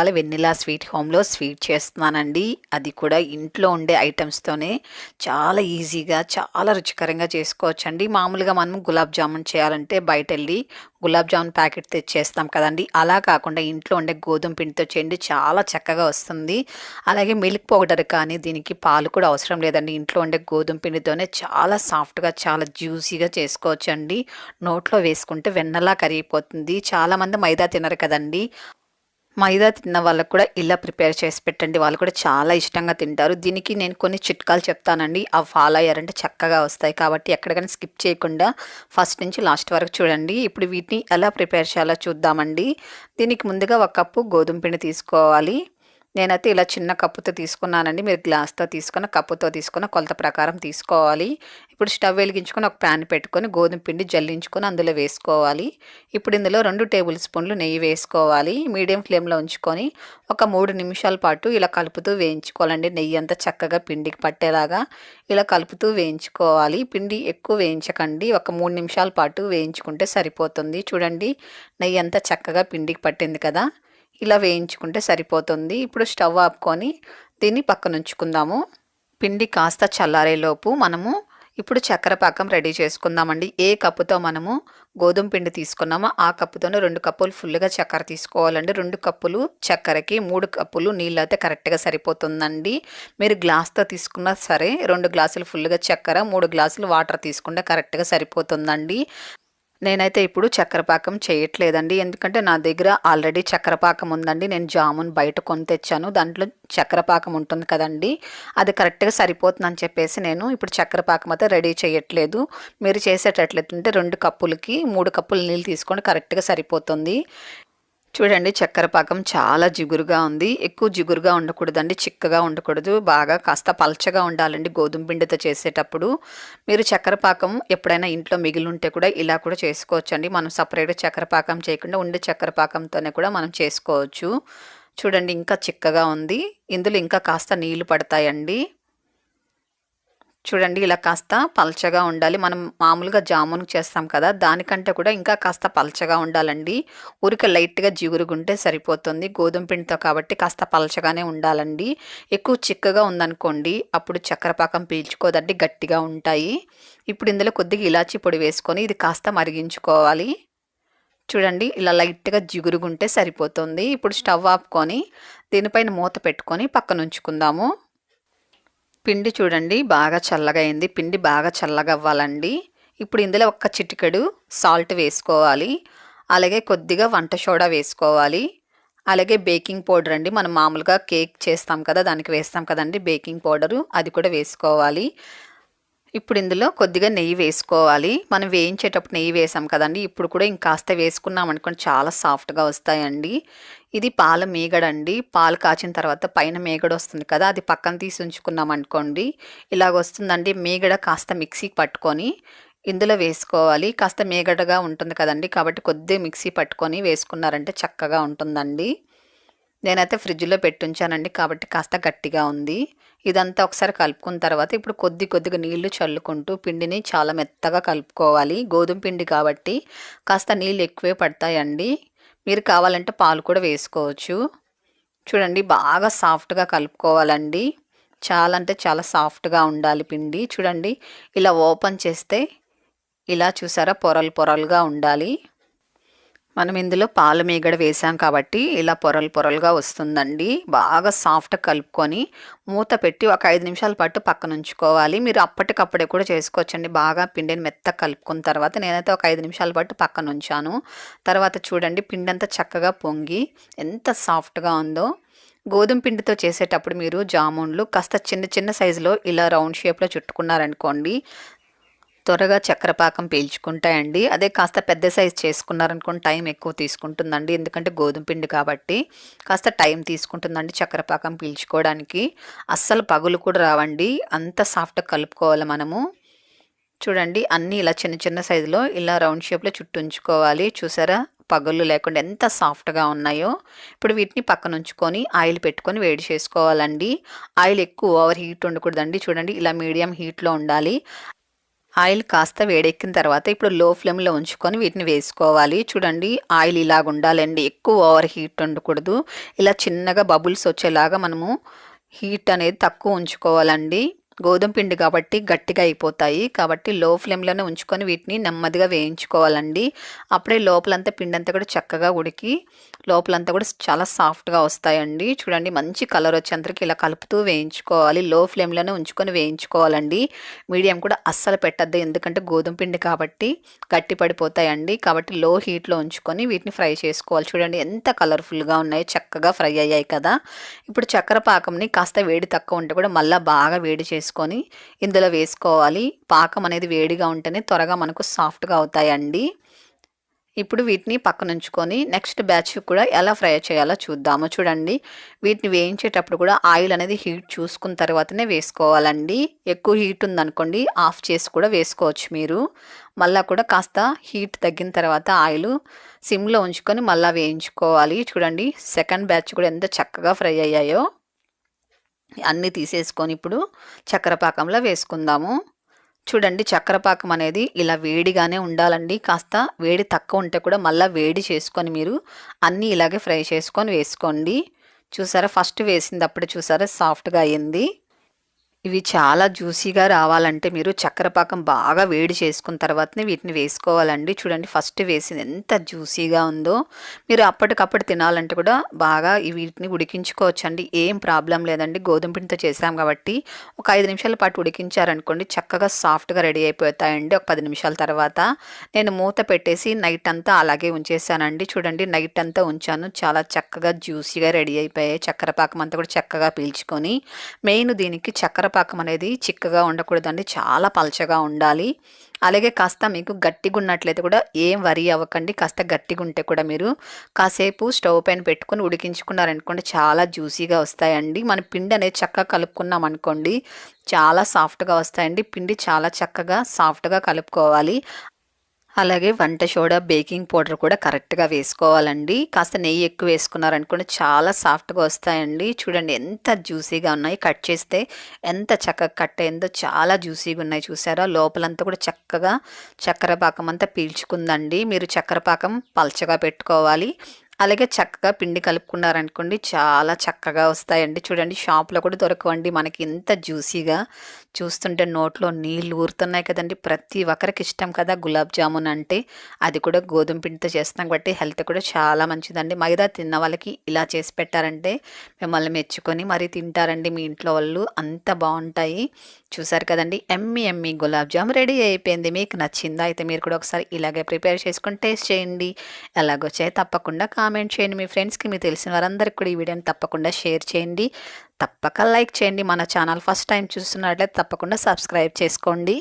ఇవాళ వెన్నెలా స్వీట్ హోమ్లో స్వీట్ చేస్తున్నానండి. అది కూడా ఇంట్లో ఉండే ఐటమ్స్తోనే చాలా ఈజీగా చాలా రుచికరంగా చేసుకోవచ్చండి. మామూలుగా మనం గులాబ్ జామున్ చేయాలంటే బయట వెళ్ళి గులాబ్ జామున్ ప్యాకెట్ తెచ్చేస్తాం కదండి. అలా కాకుండా ఇంట్లో ఉండే గోధుమ పిండితో చేయండి. చాలా చక్కగా వస్తుంది. అలాగే మిల్క్ పౌడర్ కానీ దీనికి పాలు కూడా అవసరం లేదండి. ఇంట్లో ఉండే గోధుమ పిండితోనే చాలా సాఫ్ట్గా చాలా జ్యూసీగా చేసుకోవచ్చండి. నోట్లో వేసుకుంటే వెన్నలా కరిగిపోతుంది. చాలామంది మైదా తినరు కదండి. మైదా తిన్న వాళ్ళకు కూడా ఇలా ప్రిపేర్ చేసి పెట్టండి. వాళ్ళు కూడా చాలా ఇష్టంగా తింటారు. దీనికి నేను కొన్ని చిట్కాలు చెప్తానండి. అవి ఫాలో అయ్యారంటే చక్కగా వస్తాయి. కాబట్టి ఎక్కడికైనా స్కిప్ చేయకుండా ఫస్ట్ నుంచి లాస్ట్ వరకు చూడండి. ఇప్పుడు వీటిని ఎలా ప్రిపేర్ చేయాలో చూద్దామండి. దీనికి ముందుగా ఒక కప్పు గోధుమ పిండి తీసుకోవాలి. నేనైతే ఇలా చిన్న కప్పుతో తీసుకున్నానండి. మీరు గ్లాస్తో తీసుకున్న కప్పుతో తీసుకున్న కొలత ప్రకారం తీసుకోవాలి. ఇప్పుడు స్టవ్ వెలిగించుకొని ఒక ప్యాన్ పెట్టుకొని గోధుమ పిండి జల్లించుకొని అందులో వేసుకోవాలి. ఇప్పుడు ఇందులో రెండు టేబుల్ స్పూన్లు నెయ్యి వేసుకోవాలి. మీడియం ఫ్లేమ్లో ఉంచుకొని ఒక మూడు నిమిషాల పాటు ఇలా కలుపుతూ వేయించుకోవాలండి. నెయ్యి అంతా చక్కగా పిండికి పట్టేలాగా ఇలా కలుపుతూ వేయించుకోవాలి. పిండి ఎక్కువ వేయించకండి. ఒక మూడు నిమిషాల పాటు వేయించుకుంటే సరిపోతుంది. చూడండి నెయ్యి అంతా చక్కగా పిండికి పట్టింది కదా. ఇలా వేయించుకుంటే సరిపోతుంది. ఇప్పుడు స్టవ్ ఆపుకొని దీన్ని పక్కన ఉంచుకుందాము. పిండి కాస్త చల్లారేలోపు మనము ఇప్పుడు చక్కెర పాకం రెడీ చేసుకుందామండి. ఏ కప్పుతో మనము గోధుమ పిండి తీసుకున్నామో ఆ కప్పుతోనే రెండు కప్పులు ఫుల్గా చక్కెర తీసుకోవాలండి. రెండు కప్పులు చక్కెరకి మూడు కప్పులు నీళ్ళు అయితే కరెక్ట్గా సరిపోతుందండి. మీరు గ్లాస్తో తీసుకున్నా సరే రెండు గ్లాసులు ఫుల్గా చక్కెర మూడు గ్లాసులు వాటర్ తీసుకుంటే కరెక్ట్గా సరిపోతుందండి. నేనైతే ఇప్పుడు చక్కెర పాకం చేయట్లేదండి. ఎందుకంటే నా దగ్గర ఆల్రెడీ చక్కెర పాకం ఉందండి. నేను జామున్ బయట కొని తెచ్చాను. దాంట్లో చక్కెర పాకం ఉంటుంది కదండి. అది కరెక్ట్గా సరిపోతుందని చెప్పేసి నేను ఇప్పుడు చక్కెర పాకం అయితే రెడీ చేయట్లేదు. మీరు చేసేటట్లయితే రెండు కప్పులకి మూడు కప్పులు నీళ్ళు తీసుకొని కరెక్ట్గా సరిపోతుంది. చూడండి చక్కెర పాకం చాలా జిగురుగా ఉంది. ఎక్కువ జిగురుగా ఉండకూడదండి చిక్కగా ఉండకూడదు. బాగా కాస్త పల్చగా ఉండాలండి గోధుమ పిండితో చేసేటప్పుడు. మీరు చక్కెర పాకం ఎప్పుడైనా ఇంట్లో మిగిలి ఉంటే కూడా ఇలా కూడా చేసుకోవచ్చండి. మనం సపరేట్గా చక్కెర పాకం చేయకుండా ఉండే చక్కెర పాకంతోనే కూడా మనం చేసుకోవచ్చు. చూడండి ఇంకా చిక్కగా ఉంది. ఇందులో ఇంకా కాస్త నీళ్ళు పడతాయండి. చూడండి ఇలా కాస్త పల్చగా ఉండాలి. మనం మామూలుగా జామున్ చేస్తాం కదా దానికంటే కూడా ఇంకా కాస్త పల్చగా ఉండాలండి. ఊరిక లైట్గా జిగురుగుంటే సరిపోతుంది. గోధుమ పిండితో కాబట్టి కాస్త పల్చగానే ఉండాలండి. ఎక్కువ చిక్కగా ఉందనుకోండి అప్పుడు చక్కెర పాకం పీల్చుకోదండి గట్టిగా ఉంటాయి. ఇప్పుడు ఇందులో కొద్దిగా ఇలాచి పొడి వేసుకొని ఇది కాస్త మరిగించుకోవాలి. చూడండి ఇలా లైట్గా జిగురుగుంటే సరిపోతుంది. ఇప్పుడు స్టవ్ ఆపుకొని దీనిపైన మూత పెట్టుకొని పక్కన ఉంచుకుందాము పిండి చూడండి బాగా చల్లగా అయింది పిండి బాగా చల్లగా అవ్వాలండి ఇప్పుడు ఇందులో ఒక్క చిటికెడు సాల్ట్ వేసుకోవాలి. అలాగే కొద్దిగా వంట సోడా వేసుకోవాలి. అలాగే బేకింగ్ పౌడర్ అండి. మనం మామూలుగా కేక్ చేస్తాం కదా దానికి వేస్తాం కదండి బేకింగ్ పౌడరు అది కూడా వేసుకోవాలి. ఇప్పుడు ఇందులో కొద్దిగా నెయ్యి వేసుకోవాలి. మనం వేయించేటప్పుడు నెయ్యి వేసాం కదండి ఇప్పుడు కూడా ఇంకాస్త వేసుకున్నాం అనుకోండి చాలా సాఫ్ట్గా వస్తాయండి. ఇది పాల మేగడండి. పాలు కాచిన తర్వాత పైన మేగడ వస్తుంది కదా అది పక్కన తీసి ఉంచుకున్నాం అనుకోండి. ఇలాగ వస్తుందండి మేగడ కాస్త మిక్సీకి పట్టుకొని ఇందులో వేసుకోవాలి. కాస్త మేగడగా ఉంటుంది కదండి కాబట్టి కొద్దిగా మిక్సీ పట్టుకొని వేసుకున్నారంటే చక్కగా ఉంటుందండి. నేనైతే ఫ్రిడ్జ్లో పెట్టుంచానండి కాబట్టి కాస్త గట్టిగా ఉంది. ఇదంతా ఒకసారి కలుపుకున్న తర్వాత ఇప్పుడు కొద్ది కొద్దిగా నీళ్ళు చల్లుకుంటూ పిండిని చాలా మెత్తగా కలుపుకోవాలి. గోధుమ పిండి కాబట్టి కాస్త నీళ్ళు ఎక్కువే పడతాయండి. మీరు కావాలంటే పాలు కూడా వేసుకోవచ్చు. చూడండి బాగా సాఫ్ట్గా కలుపుకోవాలండి. చాలా అంటే చాలా సాఫ్ట్గా ఉండాలి పిండి. చూడండి ఇలా ఓపెన్ చేస్తే ఇలా చూసారా పొరలు పొరలుగా ఉండాలి. మనం ఇందులో పాల మీగడ వేసాం కాబట్టి ఇలా పొరలు పొరలుగా వస్తుందండి. బాగా సాఫ్ట్ కలుపుకొని మూత పెట్టి ఒక ఐదు నిమిషాల పాటు పక్కన ఉంచుకోవాలి. మీరు అప్పటికప్పుడే కూడా చేసుకోవచ్చండి. బాగా పిండిని మెత్త కలుపుకున్న తర్వాత నేనైతే ఒక ఐదు నిమిషాల పాటు పక్కన ఉంచాను. తర్వాత చూడండి పిండి అంతా చక్కగా పొంగి ఎంత సాఫ్ట్గా ఉందో. గోధుమ పిండితో చేసేటప్పుడు మీరు జామున్లు కాస్త చిన్న చిన్న సైజులో ఇలా రౌండ్ షేప్లో చుట్టుకున్నారనుకోండి త్వరగా చక్రపాకం పీల్చుకుంటాయండి. అదే కాస్త పెద్ద సైజ్ చేసుకున్నారనుకోండి టైం ఎక్కువ తీసుకుంటుందండి. ఎందుకంటే గోధుమ పిండి కాబట్టి కాస్త టైం తీసుకుంటుందండి చక్రపాకం పీల్చుకోవడానికి. అస్సలు పగులు కూడా రావండి. అంత సాఫ్ట్గా కలుపుకోవాలి మనము. చూడండి అన్నీ ఇలా చిన్న చిన్న సైజులో ఇలా రౌండ్ షేప్లో చుట్టూ ఉంచుకోవాలి. చూసారా? పగుళ్ళు లేకుండా ఎంత సాఫ్ట్గా ఉన్నాయో. ఇప్పుడు వీటిని పక్కన ఉంచుకొని ఆయిల్ పెట్టుకొని వేడి చేసుకోవాలండి. ఆయిల్ ఎక్కువ ఓవర్ హీట్ ఉండకూడదండి. చూడండి ఇలా మీడియం హీట్లో ఉండాలి. ఆయిల్ కాస్త వేడెక్కిన తర్వాత ఇప్పుడు లో ఫ్లేమ్లో ఉంచుకొని వీటిని వేసుకోవాలి. చూడండి ఆయిల్ ఇలాగ ఉండాలండి. ఎక్కువ ఓవర్ హీట్ ఉండకూడదు. ఇలా చిన్నగా బబుల్స్ వచ్చేలాగా మనము హీట్ అనేది తక్కువ ఉంచుకోవాలండి. గోధుమ పిండి కాబట్టి గట్టిగా అయిపోతాయి. కాబట్టి లో ఫ్లేమ్లోనే ఉంచుకొని వీటిని నెమ్మదిగా వేయించుకోవాలండి. అప్పుడే లోపలంతా పిండి అంతా కూడా చక్కగా ఉడికి లోపలంతా కూడా చాలా సాఫ్ట్గా వస్తాయండి. చూడండి మంచి కలర్ వచ్చేంతకి ఇలా కలుపుతూ వేయించుకోవాలి. లో ఫ్లేమ్లోనే ఉంచుకొని వేయించుకోవాలండి. మీడియం కూడా అస్సలు పెట్టద్దు. ఎందుకంటే గోధుమ పిండి కాబట్టి గట్టి పడిపోతాయండి. కాబట్టి లో హీట్లో ఉంచుకొని వీటిని ఫ్రై చేసుకోవాలి. చూడండి ఎంత కలర్ఫుల్గా ఉన్నాయి చక్కగా ఫ్రై అయ్యాయి కదా. ఇప్పుడు చక్కెర పాకంని కాస్త వేడి తక్కువ ఉంటే కూడా మళ్ళీ బాగా వేడి చేసుకొని ఇందులో వేసుకోవాలి. పాకం అనేది వేడిగా ఉంటేనే త్వరగా మనకు సాఫ్ట్గా అవుతాయండి. ఇప్పుడు వీటిని పక్కన ఉంచుకొని నెక్స్ట్ బ్యాచ్ కూడా ఎలా ఫ్రై చేయాలో చూద్దాము. చూడండి వీటిని వేయించేటప్పుడు కూడా ఆయిల్ అనేది హీట్ చూసుకున్న తర్వాతనే వేసుకోవాలండి. ఎక్కువ హీట్ ఉందనుకోండి ఆఫ్ చేసి కూడా వేసుకోవచ్చు మీరు. మళ్ళీ కూడా కాస్త హీట్ తగ్గిన తర్వాత ఆయిల్ సిమ్లో ఉంచుకొని మళ్ళీ వేయించుకోవాలి. చూడండి సెకండ్ బ్యాచ్ కూడా ఎంత చక్కగా ఫ్రై అయ్యాయో. అన్నీ తీసేసుకొని ఇప్పుడు చక్కెర పాకంలో వేసుకుందాము. చూడండి చక్కెరపాకం అనేది ఇలా వేడిగానే ఉండాలండి. కాస్త వేడి తక్కువ ఉంటే కూడా మళ్ళీ వేడి చేసుకొని మీరు అన్నీ ఇలాగే ఫ్రై చేసుకొని వేసుకోండి. చూసారా? ఫస్ట్ వేసింది అప్పుడే చూసారా? సాఫ్ట్గా అయ్యింది ఇవి చాలా జ్యూసీగా రావాలంటే మీరు చక్కెర పాకం బాగా వేడి చేసుకున్న తర్వాతనే వీటిని వేసుకోవాలండి. చూడండి ఫస్ట్ వేసింది ఎంత జ్యూసీగా ఉందో. మీరు అప్పటికప్పుడు తినాలంటే కూడా బాగా వీటిని ఉడికించుకోవచ్చు అండి ఏం ప్రాబ్లం లేదండి. గోధుమ పిండితో చేసాం కాబట్టి ఒక ఐదు నిమిషాల పాటు ఉడికించారనుకోండి చక్కగా సాఫ్ట్గా రెడీ అయిపోతాయండి. ఒక పది నిమిషాల తర్వాత నేను మూత పెట్టేసి నైట్ అంతా అలాగే ఉంచేసానండి చూడండి నైట్ అంతా ఉంచాను. చాలా చక్కగా జ్యూసీగా రెడీ అయిపోయాయి. చక్కెర పాకం అంతా కూడా చక్కగా పీల్చుకొని మెయిన్ దీనికి చక్కెర పాకం అనేది చిక్కగా ఉండకూడదండి. చాలా పలచగా ఉండాలి. అలాగే కాస్త మీకు గట్టిగా ఉన్నట్లయితే కూడా ఏం వరి అవ్వకండి. కాస్త గట్టిగా ఉంటే కూడా మీరు కాసేపు స్టవ్ పైన పెట్టుకుని ఉడికించుకున్నారనుకోండి చాలా జ్యూసీగా వస్తాయండి. మన పిండి అనేది చక్కగా కలుపుకున్నాం అనుకోండి చాలా సాఫ్ట్గా వస్తాయండి. పిండి చాలా చక్కగా సాఫ్ట్గా కలుపుకోవాలి. అలాగే వంట సోడా బేకింగ్ పౌడర్ కూడా కరెక్ట్గా వేసుకోవాలండి. కాస్త నెయ్యి ఎక్కువ వేసుకున్నారనుకోండి చాలా సాఫ్ట్గా వస్తాయండి. చూడండి ఎంత జ్యూసీగా ఉన్నాయి. కట్ చేస్తే ఎంత చక్కగా కట్ అయిందో చాలా జ్యూసీగా ఉన్నాయి చూసారా. లోపలంతా కూడా చక్కగా చక్కెర పాకం అంతా పీల్చుకుందండి. మీరు చక్కెర పాకం పలచగా పెట్టుకోవాలి. అలాగే చక్కగా పిండి కలుపుకున్నారనుకోండి చాలా చక్కగా వస్తాయండి. చూడండి షాప్లో కూడా దొరకవండి మనకి ఎంత జ్యూసీగా. చూస్తుంటే నోట్లో నీళ్ళు ఊరుతున్నాయి కదండి. ప్రతి ఒక్కరికి ఇష్టం కదా గులాబ్ జామున్ అంటే. అది కూడా గోధుమ పిండితో చేస్తాం కాబట్టి హెల్త్ కూడా చాలా మంచిదండి. మైదా తిన్న వాళ్ళకి ఇలా చేసి పెట్టారంటే మిమ్మల్ని మెచ్చుకొని మరీ తింటారండి మీ ఇంట్లో వాళ్ళు. అంత బాగుంటాయి. చూసారు కదండి. ఎమ్మి ఎమ్మి గులాబ్ జామ్ రెడీ అయిపోయింది. మీకు నచ్చిందా అయితే మీరు కూడా ఒకసారి ఇలాగే ప్రిపేర్ చేసుకొని టేస్ట్ చేయండి. ఎలాగొచ్చాయి తప్పకుండా కామెంట్ చేయండి. మీ ఫ్రెండ్స్కి మీకు తెలిసిన వారందరికీ కూడా ఈ వీడియోని తప్పకుండా షేర్ చేయండి. తప్పక లైక్ చేయండి. మన ఛానల్ ఫస్ట్ టైం చూస్తున్నట్లయితే తప్పకుండా సబ్స్క్రైబ్ చేసుకోండి.